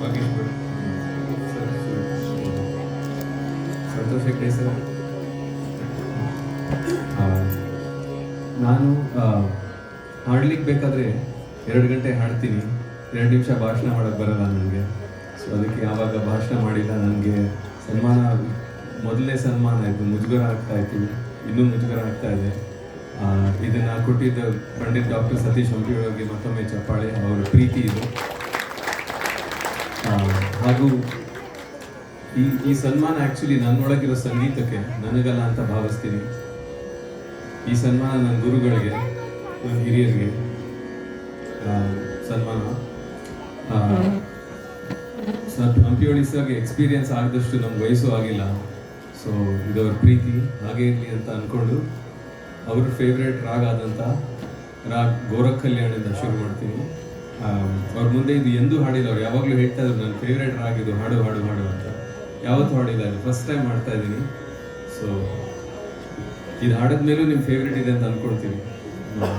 Bhat. Sir, Santosh Hegde sir ನಾನು ಹಾಡ್ಲಿಕ್ಕೆ ಬೇಕಾದ್ರೆ ಎರಡು ಗಂಟೆ ಹಾಡ್ತೀನಿ. ಎರಡು ನಿಮಿಷ ಭಾಷಣ ಮಾಡೋಕ್ಕೆ ಬರಲ್ಲ ನನಗೆ. ಸೊ ಅದಕ್ಕೆ ಯಾವಾಗ ಭಾಷಣ ಮಾಡಿಲ್ಲ ನನಗೆ ಸನ್ಮಾನ ಮೊದಲನೇ ಸನ್ಮಾನ ಆಯಿತು. ಮುಜುಗರ ಆಗ್ತಾ ಇತ್ತು. ಇನ್ನೂ ಮುಜುಗರ ಆಗ್ತಾ ಇದೆ. ಇದನ್ನ ಕೊಟ್ಟಿದ್ದ ಪಂಡಿತ್ ಡಾಕ್ಟರ್ ಸತೀಶ್ ಅವರಿಗೆ ಮತ್ತೊಮ್ಮೆ ಚಪ್ಪಾಳೆ, ಅವರ ಪ್ರೀತಿ ಇದು. ಹಾಗೂ ಈ ಈ ಸನ್ಮಾನ ಆಕ್ಚುಲಿ ನನ್ನೊಳಗಿರೋ ಸಂಗೀತಕ್ಕೆ ನನಗಲ್ಲ ಅಂತ ಭಾವಿಸ್ತೀನಿ. ಈ ಸನ್ಮಾನ ನನ್ನ ಗುರುಗಳಿಗೆ, ನನ್ನ ಹಿರಿಯರಿಗೆ ಸನ್ಮಾನ. ಹಂಪಿಯೋಳಿ ಸರ್ಗೆ ಎಕ್ಸ್ಪೀರಿಯನ್ಸ್ ಆಗದಷ್ಟು ನಮ್ಗೆ ವಯಸ್ಸು ಆಗಿಲ್ಲ. ಸೊ ಇದು ಅವ್ರ ಪ್ರೀತಿ, ಹಾಗೆ ಇರಲಿ ಅಂತ ಅನ್ಕೊಂಡು ಅವ್ರ ಫೇವ್ರೇಟ್ ರಾಗ ಆದಂಥ ರಾಗ್ ಗೋರಖ್ ಕಲ್ಯಾಣಿಂದ ಶುರು ಮಾಡ್ತೀನಿ. ಅವ್ರ ಮುಂದೆ ಇದು ಎಂದೂ ಹಾಡಿಲ್ಲ ಅವ್ರು. ಯಾವಾಗಲೂ ಹೇಳ್ತಾ ಇದ್ರು ನನ್ನ ಫೇವ್ರೇಟ್ ರಾಗ ಇದು. ಹಾಡು ಹಾಡು ಹಾಡು ಅಂತ. ಯಾವತ್ತು ಹಾಡಿಲ್ಲ ಇದು. ಫಸ್ಟ್ ಟೈಮ್ ಮಾಡ್ತಾ ಇದ್ದೀನಿ ಸೊ ಇದು ಹಾಡಿದ ಮೇಲೂ ನಿಮ್ಮ ಫೇವ್ರೇಟ್ ಇದೆ ಅಂತ ಅನ್ಕೊಳ್ತೀನಿ. ಹ್ಮ್.